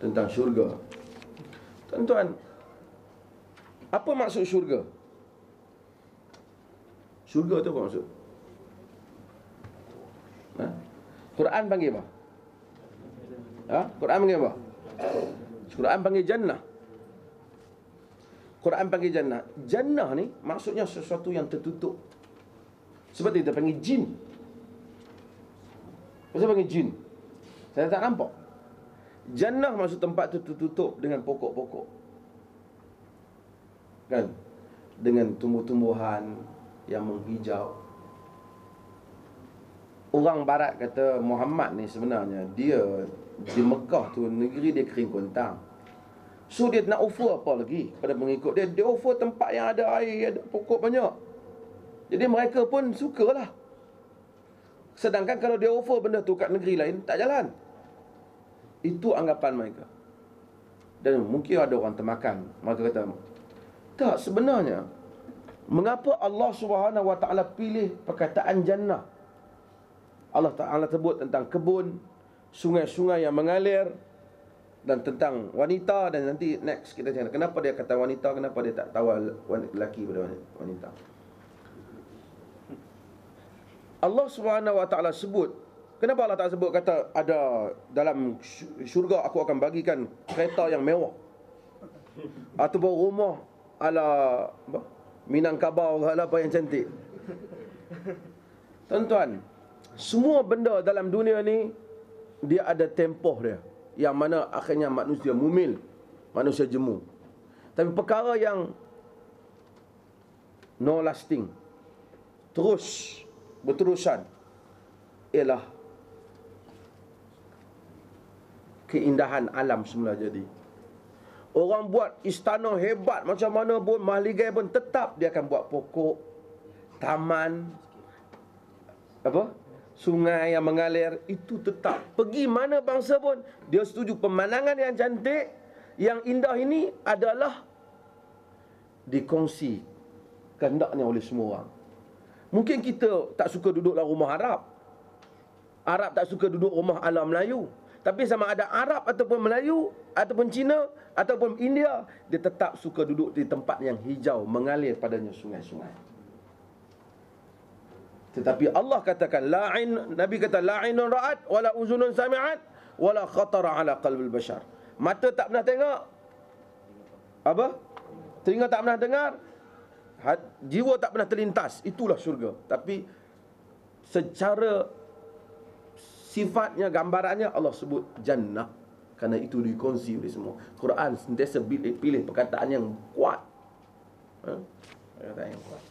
tentang syurga. Tuan-tuan, apa maksud syurga? Syurga tu apa maksud? Ha? Quran panggil apa? Ha? Quran panggil apa? Quran panggil jannah. Quran panggil jannah. Jannah ni maksudnya sesuatu yang tertutup. Seperti kita panggil jin. Kenapa panggil jin? Saya tak nampak. Jannah maksud tempat tu tertutup dengan pokok-pokok. Kan? Dengan tumbuh-tumbuhan yang menghijau. Orang barat kata Muhammad ni sebenarnya dia di Mekah tu negeri dia kering kontang. So dia nak offer apa lagi pada pengikut dia? Dia offer tempat yang ada air, ada pokok banyak. Jadi mereka pun sukalah. Sedangkan kalau dia offer benda tu kat negeri lain, tak jalan. Itu anggapan mereka. Dan mungkin ada orang termakan. Mereka kata, tak sebenarnya. Mengapa Allah Subhanahu Wa Taala pilih perkataan jannah? Allah Taala sebut tentang kebun, sungai-sungai yang mengalir dan tentang wanita dan nanti next kita cakap kenapa dia kata wanita kenapa dia tak tahu lelaki pada wanita Allah Subhanahu wa taala sebut kenapa Allah tak sebut kata ada dalam syurga aku akan bagikan kereta yang mewah? Ataupun rumah ala apa Minangkabau ala apa yang cantik? Tuan-tuan semua benda dalam dunia ni dia ada tempoh dia. Yang mana akhirnya manusia mumil manusia jemu. Tapi perkara yang no lasting terus berterusan ialah keindahan alam semula jadi. Orang buat istana hebat macam mana pun mahligai pun tetap dia akan buat pokok taman apa? Sungai yang mengalir itu tetap. Pergi mana bangsa pun dia setuju pemandangan yang cantik yang indah ini adalah dikongsi kehendaknya oleh semua orang. Mungkin kita tak suka duduk dalam rumah Arab. Arab tak suka duduk rumah ala Melayu tapi sama ada Arab ataupun Melayu ataupun Cina ataupun India dia tetap suka duduk di tempat yang hijau mengalir padanya sungai-sungai tetapi Allah katakan la'in Nabi kata la'inun ra'at wala uzunun sami'at wala khatara ala qalbil bashar. Mata tak pernah tengok. Apa? Telinga tak pernah dengar. Jiwa tak pernah terlintas. Itulah syurga. Tapi secara sifatnya gambarannya Allah sebut jannah kerana itu dikongsi oleh semua. Quran sentiasa pilih, perkataan yang kuat. Ha? Perkataan yang kuat.